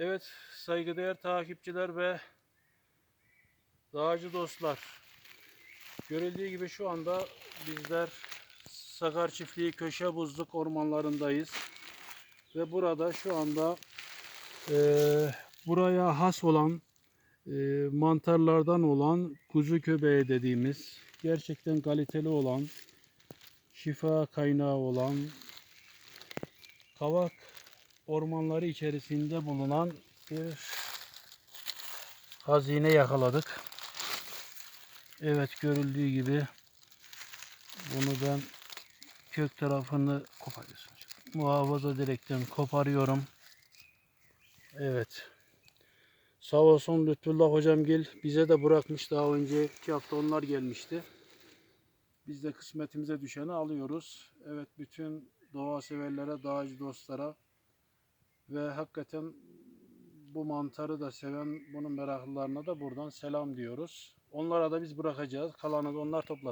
Evet saygıdeğer takipçiler ve dağcı dostlar. Görüldüğü gibi şu anda bizler Sakar Çiftliği Köşe Buzluk ormanlarındayız. Ve burada şu anda eee, buraya has olan eee, mantarlardan olan kuzu köbeği dediğimiz gerçekten kaliteli olan şifa kaynağı olan kavak ormanları içerisinde bulunan bir hazine yakaladık. Evet görüldüğü gibi bunu ben kök tarafını koparıyorsun. Muhafaza direkten koparıyorum. Evet. Sağ olsun Lütfullah hocamgil bize de bırakmış daha önce iki hafta onlar gelmişti. Biz de kısmetimize düşeni alıyoruz. Evet bütün doğa severlere, dağcı dostlara ve hakikaten bu mantarı da seven bunun meraklılarına da buradan selam diyoruz. Onlara da biz bırakacağız. Kalanı da onlar toplasın.